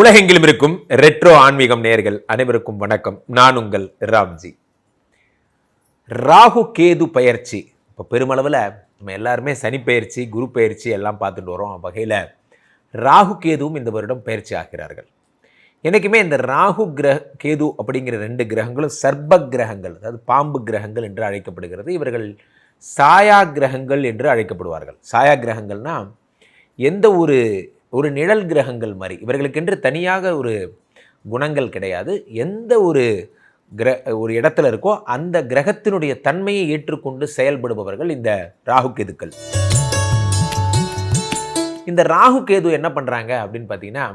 உலகெங்கிலும் இருக்கும் ரெட்ரோ ஆன்மீகம் நேர்கள் அனைவருக்கும் வணக்கம். நான் உங்கள் ராம்ஜி. ராகு கேது பயிற்சி. இப்போ பெருமளவில் நம்ம எல்லாருமே சனி பயிற்சி குரு பயிற்சி எல்லாம் பார்த்துட்டு வரோம். வகையில் ராகு கேதுவும் இந்த வருடம் பயிற்சி ஆகிறார்கள். என்றைக்குமே இந்த ராகு கிரக கேது அப்படிங்கிற ரெண்டு கிரகங்களும் சர்ப்ப கிரகங்கள் அதாவது பாம்பு கிரகங்கள் என்று அழைக்கப்படுகிறது. இவர்கள் சாயா கிரகங்கள் என்று அழைக்கப்படுவார்கள். சாயா கிரகங்கள்னா எந்த ஒரு ஒரு நிழல் கிரகங்கள் மாதிரி. இவர்களுக்கென்று தனியாக ஒரு குணங்கள் கிடையாது. எந்த ஒரு கிர ஒரு இடத்துல இருக்கோ அந்த கிரகத்தினுடைய தன்மையை ஏற்றுக்கொண்டு செயல்படுபவர்கள் இந்த ராகு கேதுக்கள். இந்த ராகு கேது என்ன பண்ணுறாங்க அப்படின்னு பார்த்தீங்கன்னா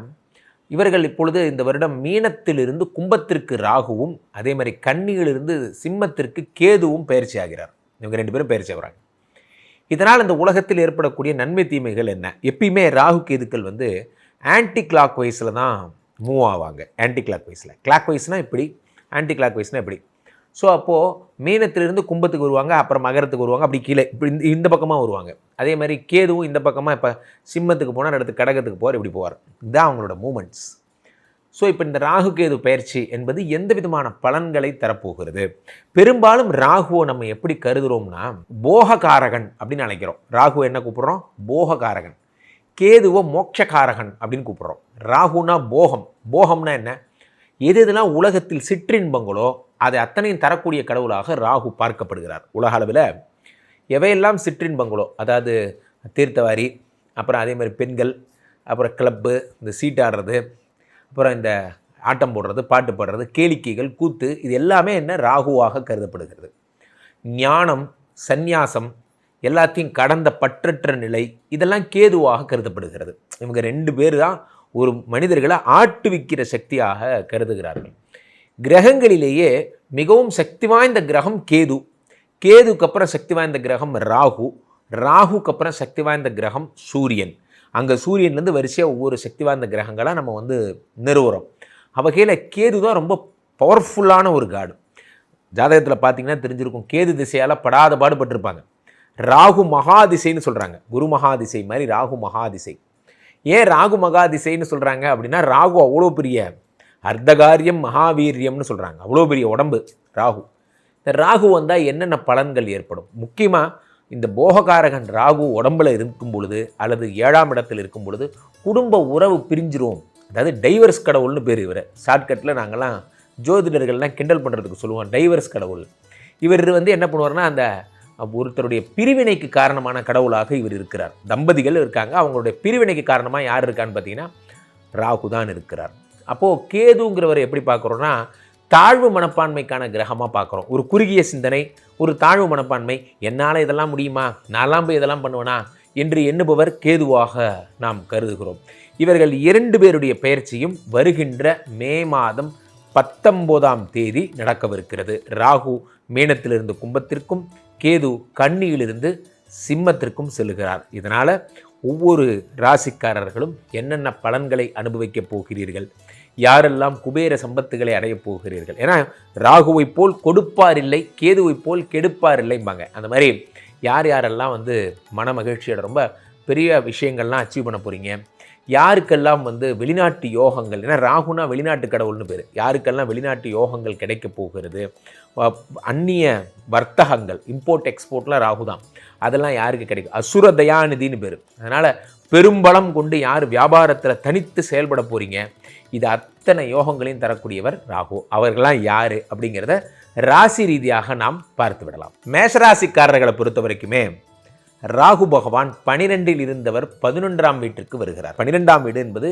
இவர்கள் இப்பொழுது இந்த வருடம் மீனத்திலிருந்து கும்பத்திற்கு ராகுவும் அதே மாதிரி கன்னியிலிருந்து சிம்மத்திற்கு கேதுவும் பயிற்சி ஆகிறார். இவங்க ரெண்டு பேரும் பயிற்சி ஆகிறாங்க. இதனால் இந்த உலகத்தில் ஏற்படக்கூடிய நன்மை தீமைகள் என்ன? எப்பயுமே ராகு கேதுக்கள் வந்து ஆன்டி கிளாக் வைஸில் தான் மூவ் ஆவாங்க. ஆன்டி கிளாக் வைஸில் கிளாக் வைஸ்னால் இப்படி ஆன்டி கிளாக் வைஸ்னால் இப்படி. ஸோ அப்போது மீனத்திலிருந்து கும்பத்துக்கு வருவாங்க அப்புறம் மகரத்துக்கு வருவாங்க அப்படி கீழே இப்படி இந்த இந்த பக்கமாக வருவாங்க. அதே மாதிரி கேதுவும் இந்த பக்கமாக இப்போ சிம்மத்துக்கு போனால் அடுத்து கடகத்துக்கு போவார் இப்படி போவார். இதுதான் அவங்களோட மூமெண்ட்ஸ் ஸோ இப்போ இந்த ராகு கேது பயிற்சி என்பது எந்த விதமான பலன்களை தரப்போகிறது? பெரும்பாலும் ராகுவை நம்ம எப்படி கருதுகிறோம்னா போககாரகன் அப்படின்னு நினைக்கிறோம் ராகு என்ன கூப்பிட்றோம்? போககாரகன் கேதுவை மோட்சகாரகன் அப்படின்னு கூப்பிட்றோம். ராகுனா போகம். போகம்னா என்ன? எது எதுனா உலகத்தில் சிற்றின்பங்களோ அதை அத்தனையும் தரக்கூடிய கடவுளாக ராகு பார்க்கப்படுகிறார். உலக அளவில் எவையெல்லாம் சிற்றின்பங்களோ அதாவது தீர்த்தவாரி அப்புறம் அதே மாதிரி பெண்கள் அப்புறம் கிளப்பு இந்த சீட் ஆடுறது அப்புறம் இந்த ஆட்டம் போடுறது பாட்டு பாடுறது கேளிக்கைகள் கூத்து இது எல்லாமே என்ன? ராகுவாக கருதப்படுகிறது. ஞானம் சந்நியாசம் எல்லாத்தையும் கடந்த பற்றற்ற நிலை இதெல்லாம் கேதுவாக கருதப்படுகிறது. இவங்க ரெண்டு பேர் தான் ஒரு மனிதர்களை ஆட்டுவிக்கிற சக்தியாக கருதுகிறார்கள். கிரகங்களிலேயே மிகவும் சக்தி வாய்ந்த கிரகம் கேது. கேதுக்கு அப்புறம் சக்தி வாய்ந்த கிரகம் ராகு. ராகுக்கு அப்புறம் சக்தி வாய்ந்த கிரகம் சூரியன். அங்கே சூரியன்லேருந்து வரிசையாக ஒவ்வொரு சக்தி வாய்ந்த கிரகங்களாக நம்ம வந்து நிறுவுறோம். வகையில் கேது தான் ரொம்ப பவர்ஃபுல்லான ஒரு காடு ஜாதகத்தில் பார்த்தீங்கன்னா தெரிஞ்சிருக்கும் கேது திசையால் படாத பாடுபட்டிருப்பாங்க. ராகு மகாதிசைன்னு சொல்கிறாங்க குரு மகாதிசை மாதிரி ராகு மகாதிசை. ஏன் ராகு மகாதிசைன்னு சொல்கிறாங்க அப்படின்னா ராகு அவ்வளோ பெரிய அர்த்தகாரியம் மகாவீரியம்னு சொல்கிறாங்க அவ்வளோ பெரிய உடம்பு ராகு. இந்த ராகு வந்தால் என்னென்ன பலன்கள் ஏற்படும்? முக்கியமாக இந்த போககாரகன் ராகு உடம்புல இருக்கும் பொழுது அல்லது ஏழாம் இடத்தில் இருக்கும் பொழுது குடும்ப உறவு பிரிஞ்சிரும். அதாவது டைவர்ஸ் கடவுள்னு பேர் இவர். ஷார்ட்கட்டில் நாங்கள்லாம் ஜோதிடர்கள்லாம் கிண்டல் பண்ணுறதுக்கு சொல்லுவோம். டைவர்ஸ் கடவுள். இவர் வந்து என்ன பண்ணுவார்னா அந்த ஒருத்தருடைய பிரிவினைக்கு காரணமான கடவுளாக இவர் இருக்கிறார். தம்பதிகள் இருக்காங்க. அவங்களுடைய பிரிவினைக்கு காரணமாக யார் இருக்கான்னு பார்த்தீங்கன்னா ராகு தான் இருக்கிறார். அப்போது கேதுங்கிறவர் எப்படி பார்க்குறோன்னா தாழ்வு மனப்பான்மைக்கான கிரகமாக பார்க்குறோம். ஒரு குறுகிய சிந்தனை ஒரு தாழ்வு மனப்பான்மை என்னால் இதெல்லாம் முடியுமா? நான்லாம் போய் இதெல்லாம் பண்ணுவேனா? என்று எண்ணுபவர் கேதுவாக நாம் கருதுகிறோம். இவர்கள் இரண்டு பேருடைய பயிற்சியும் வருகின்ற மே மாதம் பத்தொம்போதாம் தேதி நடக்கவிருக்கிறது. ராகு மேனத்திலிருந்து கும்பத்திற்கும் கேது கன்னியிலிருந்து சிம்மத்திற்கும் செல்கிறார். இதனால் ஒவ்வொரு ராசிக்காரர்களும் என்னென்ன பலன்களை அனுபவிக்கப் போகிறீர்கள்? யாரெல்லாம் குபேர சம்பத்துகளை அடையப் போகிறீர்கள்? ஏன்னா ராகுவை போல் கொடுப்பார் இல்லை கேதுவை போல் கெடுப்பார் இல்லைம்பாங்க அந்த மாதிரி யார் யாரெல்லாம் வந்து மன மகிழ்ச்சியோட ரொம்ப பெரிய விஷயங்கள்லாம் அச்சீவ் பண்ண போகிறீங்க யாருக்கெல்லாம் வந்து வெளிநாட்டு யோகங்கள் ஏன்னா ராகுனா வெளிநாட்டு கடவுள்னு பேர். யாருக்கெல்லாம் வெளிநாட்டு யோகங்கள் கிடைக்க போகிறது? அந்நிய வர்த்தகங்கள் இம்போர்ட் எக்ஸ்போர்ட்லாம் ராகு தான் அதெல்லாம் யாருக்கு கிடைக்கும்? அசுர தயாநிதினு பேர். அதனால் பெரும்பலம் கொண்டு யார் வியாபாரத்தில் தனித்து செயல்பட போகிறீங்க இது அத்தனை யோகங்களையும் தரக்கூடியவர் ராகு. அவர்களாம் யார்? அப்படிங்கிறத ராசி ரீதியாக நாம் பார்த்து விடலாம். மேஷராசிக்காரர்களை பொறுத்த வரைக்குமே ராகு பகவான் பனிரெண்டில் இருந்தவர் பதினொன்றாம் வீட்டிற்கு வருகிறார். பனிரெண்டாம் வீடு என்பது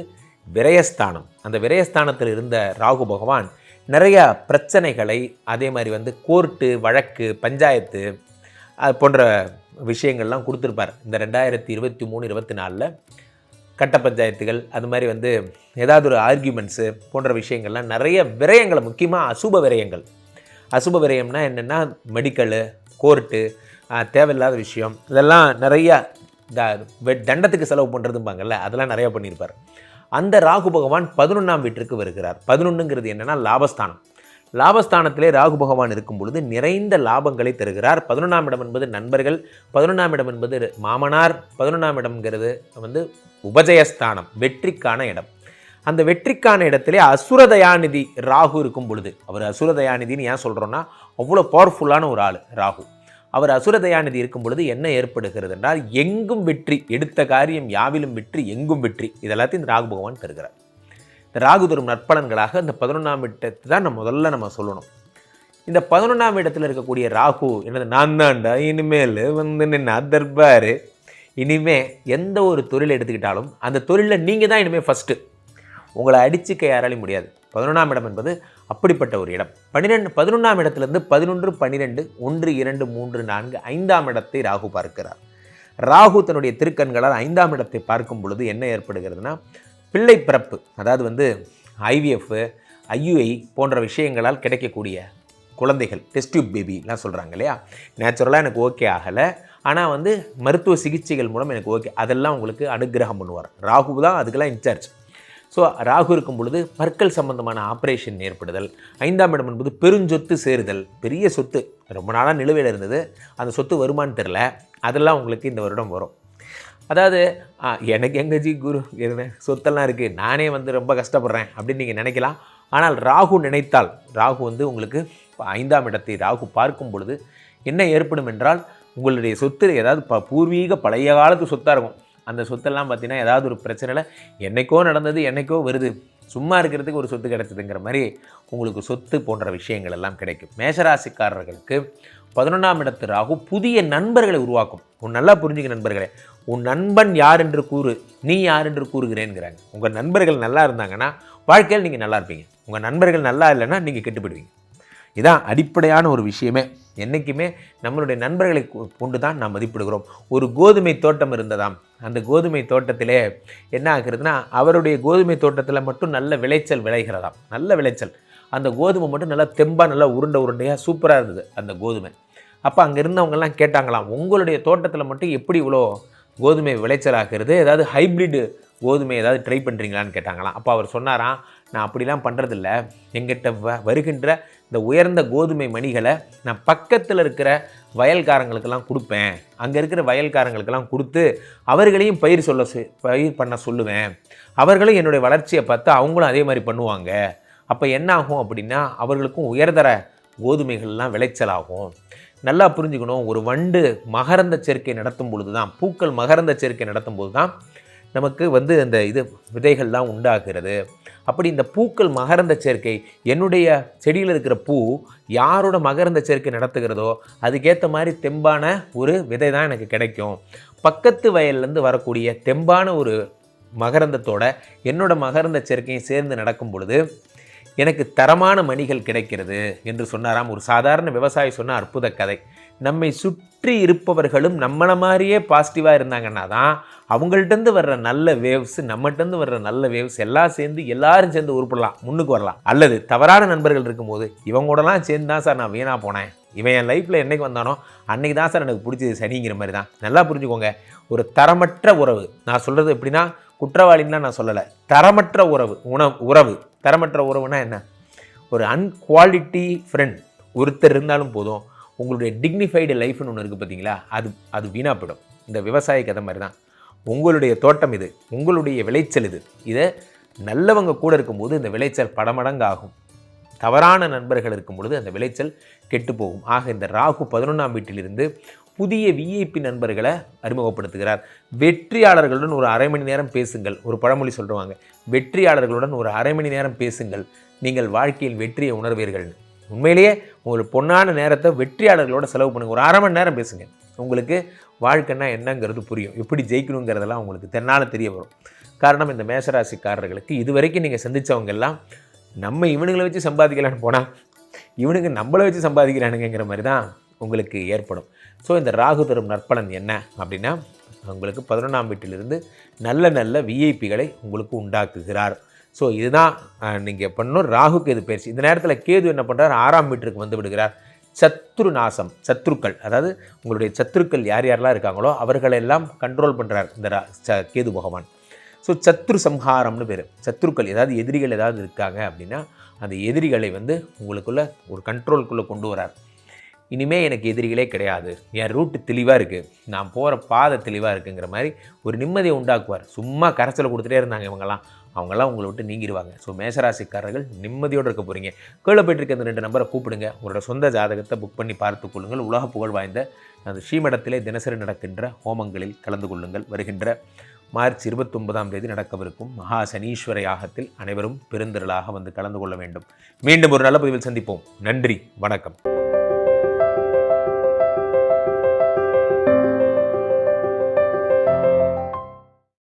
விரயஸ்தானம். அந்த விரயஸ்தானத்தில் இருந்த ராகு பகவான் நிறைய பிரச்சனைகளை அதே மாதிரி வந்து கோர்ட்டு வழக்கு பஞ்சாயத்து அது போன்ற விஷயங்கள்லாம் கொடுத்துருப்பார். இந்த ரெண்டாயிரத்தி இருபத்தி மூணு இருபத்தி நாலில் கட்ட பஞ்சாயத்துகள் அது மாதிரி வந்து ஏதாவது ஒரு ஆர்கியூமெண்ட்ஸு போன்ற விஷயங்கள்லாம் நிறைய விரயங்களை முக்கியமாக அசுப விரயங்கள். அசுப விரயம்னா என்னென்னா மெடிக்கலு கோர்ட்டு தேவையில்லாத விஷயம் இதெல்லாம் நிறையா இந்த தண்டத்துக்கு செலவு பண்ணுறதும்பாங்கல்ல அதெல்லாம் நிறையா பண்ணியிருப்பார். அந்த ராகு பகவான் பதினொன்றாம் வீட்டிற்கு வருகிறார். பதினொன்றுங்கிறது என்னென்னா லாபஸ்தானம். லாபஸ்தானத்திலே ராகு பகவான் இருக்கும் பொழுது நிறைந்த லாபங்களை தருகிறார். பதினொன்றாம் இடம் என்பது நண்பர்கள் பதினொன்றாம் இடம் என்பது மாமனார் பதினொன்றாம் இடம்ங்கிறது வந்து உபஜயஸ்தானம் வெற்றிக்கான இடம். அந்த வெற்றிக்கான இடத்திலே அசுரதயாநிதி ராகு இருக்கும் பொழுது அவர் அசுரதயாநிதின்னு ஏன் சொல்கிறோன்னா அவ்வளோ பவர்ஃபுல்லான ஒரு ஆள் ராகு. அவர் அசுரதயாநிதி இருக்கும் பொழுது என்ன ஏற்படுகிறது என்றால் எங்கும் வெற்றி எடுத்த காரியம் யாவிலும் வெற்றி எங்கும் வெற்றி இதெல்லாத்தையும் இந்த ராகு பகவான் தருகிறார். இந்த ராகு தரும் நற்பலன்களாக இந்த பதினொன்றாம் இடத்தை தான் நம்ம முதல்ல நம்ம சொல்லணும். இந்த பதினொன்றாம் இடத்துல இருக்கக்கூடிய ராகு என்னது? நான் தாண்டா இனிமேல் வந்து நின்னா தர்பாரு. இனிமே எந்த ஒரு தொழில் எடுத்துக்கிட்டாலும் அந்த தொழிலில் நீங்கள் தான் இனிமேல் ஃபஸ்ட்டு உங்களை அடிச்சுக்க யாராலையும் முடியாது. பதினொன்றாம் இடம் என்பது அப்படிப்பட்ட ஒரு இடம். பன்னிரெண்டு பதினொன்றாம் இடத்துலேருந்து பதினொன்று பன்னிரெண்டு ஒன்று இரண்டு மூன்று நான்கு ஐந்தாம் இடத்தை ராகு பார்க்கிறார். ராகு தன்னுடைய திருக்கண்களால் ஐந்தாம் இடத்தை பார்க்கும் பொழுது என்ன ஏற்படுகிறதுனா பிள்ளை பிறப்பு அதாவது வந்து ஐவிஎஃப் ஐயுஐ போன்ற விஷயங்களால் கிடைக்கக்கூடிய குழந்தைகள் டெஸ்டியூப் பேபிலாம் சொல்கிறாங்க இல்லையா? நேச்சுரலாக எனக்கு ஓகே ஆகலை. ஆனால் வந்து மருத்துவ சிகிச்சைகள் மூலம் எனக்கு ஓகே அதெல்லாம் உங்களுக்கு அனுகிரகம் பண்ணுவார். ராகு தான் அதுக்கெல்லாம் இன்சார்ஜ் ஸோ ராகு இருக்கும் பொழுது பற்கள் சம்பந்தமான ஆப்ரேஷன் ஏற்படுதல் ஐந்தாம் இடம் என்பது பெருஞ்சொத்து சேருதல் பெரிய சொத்து. ரொம்ப நாளாக நிலுவையில் இருந்தது. அந்த சொத்து வருமானு தெரில அதெல்லாம் உங்களுக்கு இந்த வருடம் வரும். அதாவது எனக்கு எங்கே ஜி குரு இருந்தேன் சொத்தெல்லாம் இருக்குது நானே வந்து ரொம்ப கஷ்டப்படுறேன். அப்படின்னு நீங்கள் நினைக்கலாம். ஆனால் ராகு நினைத்தால் ராகு வந்து உங்களுக்கு ஐந்தாம் இடத்தை ராகு பார்க்கும் பொழுது என்ன ஏற்படும் என்றால் உங்களுடைய சொத்து ஏதாவது ப பூர்வீக பழைய காலத்து சொத்தாக இருக்கும். அந்த சொத்தெல்லாம் பார்த்தீங்கன்னா ஏதாவது ஒரு பிரச்சனையில் என்னைக்கோ நடந்தது என்னைக்கோ வருது. சும்மா இருக்கிறதுக்கு ஒரு சொத்து கிடைச்சதுங்கிற மாதிரி உங்களுக்கு சொத்து போன்ற விஷயங்கள் எல்லாம் கிடைக்கும். மேஷராசிக்காரர்களுக்கு பதினொன்றாம் இடத்து ராகு புதிய நண்பர்களை உருவாக்கும். உன் நல்லா புரிஞ்சுக்க நண்பர்களே. உன் நண்பன் யார் என்று கூறு நீ யார் என்று கூறுகிறேங்கிறாங்க உங்கள் நண்பர்கள் நல்லா இருந்தாங்கன்னா வாழ்க்கையில் நீங்கள் நல்லா இருப்பீங்க. உங்கள் நண்பர்கள் நல்லா இல்லைன்னா நீங்கள் கெட்டுப்பிடுவீங்க இதான் அடிப்படையான ஒரு விஷயமே. என்றைக்குமே நம்மளுடைய நண்பர்களை கொ- கொண்டு தான் நாம் மதிப்பிடுகிறோம். ஒரு கோதுமை தோட்டம் இருந்ததாம். அந்த கோதுமை தோட்டத்திலே என்ன ஆகுறதுன்னா அவருடைய கோதுமை தோட்டத்தில் மட்டும் நல்ல விளைச்சல் விளைகிறதாம். நல்ல விளைச்சல். அந்த கோதுமை மட்டும் நல்லா தெம்பாக நல்லா உருண்டை உருண்டையாக சூப்பராக இருந்தது அந்த கோதுமை. அப்போ அங்கே இருந்தவங்கெல்லாம் கேட்டாங்களாம் உங்களுடைய தோட்டத்தில் மட்டும் எப்படி இவ்வளோ கோதுமை விளைச்சலாகிறது. ஏதாவது ஹைப்ரிட் கோதுமை ஏதாவது ட்ரை பண்ணுறீங்களான்னு கேட்டாங்களாம். அப்போ அவர் சொன்னாராம் நான் அப்படிலாம் பண்ணுறதில்ல எங்கிட்ட வ வருகின்ற இந்த உயர்ந்த கோதுமை மணிகளை நான் பக்கத்தில் இருக்கிற வயல்காரங்களுக்கெல்லாம் கொடுப்பேன். அங்கே இருக்கிற வயல்காரங்களுக்கெல்லாம் கொடுத்து அவர்களையும் பயிர் சொல்ல சொ- பயிர் பண்ண சொல்லுவேன். அவர்களும் என்னுடைய வளர்ச்சியை பார்த்து அவங்களும் அதே மாதிரி பண்ணுவாங்க. அப்போ என்ன ஆகும் அப்படின்னா அவர்களுக்கும் உயர்தர கோதுமைகள்லாம் விளைச்சலாகும். நல்லா புரிஞ்சுக்கணும். ஒரு வண்டு மகரந்த சேர்க்கை நடத்தும் பொழுது தான் பூக்கள் மகரந்த சேர்க்கை நடத்தும் போது தான் நமக்கு வந்து அந்த இது விதைகள்லாம் உண்டாகிறது. அப்படி இந்த பூக்கள் மகரந்த சேர்க்கை என்னுடைய செடியில் இருக்கிற பூ யாரோட மகரந்த சேர்க்கை நடத்துகிறதோ அதுக்கேற்ற மாதிரி தெம்பான ஒரு விதை தான் எனக்கு கிடைக்கும். பக்கத்து வயல்லேருந்து வரக்கூடிய தெம்பான ஒரு மகரந்தத்தோட என்னோட மகரந்த சேர்க்கையும் சேர்ந்து நடக்கும் பொழுது எனக்கு தரமான மணிகள் கிடைக்கிறது என்று சொன்னாராம். ஒரு சாதாரண விவசாயி சொன்ன அற்புத கதை. நம்மை சுற்றி இருப்பவர்களும் நம்மளை மாதிரியே பாசிட்டிவாக இருந்தாங்கன்னா தான் அவங்கள்ட்டேருந்து வர்ற நல்ல வேவ்ஸ் நம்மகிட்டேருந்து வர்ற நல்ல வேவ்ஸ் எல்லாம் சேர்ந்து எல்லாரும் சேர்ந்து உருப்படலாம் முன்னுக்கு வரலாம். அல்லது தவறான நண்பர்கள் இருக்கும்போது இவங்களோடலாம் சேர்ந்து தான் சார் நான் வீணாக போனேன். இவன் என் லைஃப்பில் என்னைக்கு வந்தானோ அன்றைக்கி தான் சார் எனக்கு பிடிச்சது சனிங்கிற மாதிரி தான். நல்லா புரிஞ்சுக்கோங்க ஒரு தரமற்ற உறவு. நான் சொல்கிறது எப்படின்னா குற்றவாளின்லாம் நான் சொல்லலை. தரமற்ற உறவு உணவு உறவு. தரமற்ற உறவுனா என்ன? ஒரு அன்குவாலிட்டி ஃப்ரெண்ட் ஒருத்தர் இருந்தாலும் போதும். உங்களுடைய டிக்னிஃபைடு லைஃப்னு ஒன்று இருக்குது பார்த்தீங்களா அது அது வீணாக போயிடும் இந்த விவசாய கதை மாதிரி தான். உங்களுடைய தோட்டம் இது. உங்களுடைய விளைச்சல் இது. இதை நல்லவங்க கூட இருக்கும்போது இந்த விளைச்சல் படமடங்கு ஆகும் தவறான நண்பர்கள் இருக்கும் பொழுது அந்த விளைச்சல் கெட்டு போகும். ஆக இந்த ராகு பதினொன்றாம் வீட்டிலிருந்து புதிய விஐபி நண்பர்களை அறிமுகப்படுத்துகிறார். வெற்றியாளர்களுடன் ஒரு அரை மணி நேரம் பேசுங்கள். ஒரு பழமொழி சொல்லுவாங்க. வெற்றியாளர்களுடன் ஒரு அரை மணி நேரம் பேசுங்கள். நீங்கள் வாழ்க்கையில் வெற்றியை உணர்வீர்கள். உண்மையிலேயே உங்களுக்கு பொன்னான நேரத்தை வெற்றியாளர்களோட செலவு பண்ணுங்கள் ஒரு அரை மணி நேரம் பேசுங்க. உங்களுக்கு வாழ்க்கைன்னா என்னங்கிறது புரியும். எப்படி ஜெயிக்கணுங்கிறதெல்லாம் உங்களுக்கு தென்னால் தெரிய வரும். காரணம் இந்த மேசராசிக்காரர்களுக்கு இதுவரைக்கும் நீங்கள் சந்திச்சவங்க எல்லாம் நம்ம இவனுங்களை வச்சு சம்பாதிக்கலான்னு போனால் இவனுக்கு நம்மளை வச்சு சம்பாதிக்கிறானுங்கிற மாதிரி தான் உங்களுக்கு ஏற்படும். ஸோ இந்த ராகு தரும் நற்பலன் என்ன அப்படின்னா உங்களுக்கு பதினொன்றாம் வீட்டிலிருந்து நல்ல நல்ல விஐபிகளை உங்களுக்கு உண்டாக்குகிறார். ஸோ இதுதான் நீங்கள் பண்ணணும். ராகு கேது பயிற்சி. இந்த நேரத்தில் கேது என்ன பண்ணுறார் ஆறாம் வீட்டிற்கு வந்து விடுகிறார். சத்ரு நாசம் சத்ருக்கள் அதாவது உங்களுடைய சத்ருக்கள் யார் யாரெல்லாம் இருக்காங்களோ அவர்களெல்லாம் கண்ட்ரோல் பண்ணுறார் இந்த ரா- ச- கேது பகவான். ஸோ சத்ரு சம்ஹாரம்னு பேர். சத்ருக்கள் ஏதாவது எதிரிகள் ஏதாவது இருக்காங்க அப்படின்னா அந்த எதிரிகளை வந்து உங்களுக்குள்ள ஒரு கண்ட்ரோலுக்குள்ளே கொண்டு வரார். இனிமேல் எனக்கு எதிரிகளே கிடையாது. என் ரூட்டு தெளிவாக இருக்குது நான் போகிற பாதை தெளிவாக இருக்குங்கிற மாதிரி ஒரு நிம்மதியை உண்டாக்குவார். சும்மா கரைச்சலை கொடுத்துட்டே இருந்தாங்க இவங்கெல்லாம். அவங்கெல்லாம் உங்களை விட்டு நீங்கிடுவாங்க. ஸோ மேசராசிக்காரர்கள் நிம்மதியோடு இருக்க போகிறீங்க கீழே போயிட்டு அந்த ரெண்டு நம்பரை கூப்பிடுங்க. உங்களோட சொந்த ஜாதகத்தை புக் பண்ணி பார்த்து கொள்ளுங்கள். உலக புகழ் வாய்ந்த அந்த ஸ்ரீமடத்திலே தினசரி நடக்கின்ற ஹோமங்களில் கலந்து கொள்ளுங்கள். வருகின்ற மார்ச் இருபத்தொன்பதாம் தேதி நடக்கவிருக்கும் மகா சனீஸ்வர யாகத்தில் அனைவரும் பெருந்திரளாக வந்து கலந்து கொள்ள வேண்டும். மீண்டும் ஒரு நல்ல பதிவில் சந்திப்போம். நன்றி. வணக்கம்.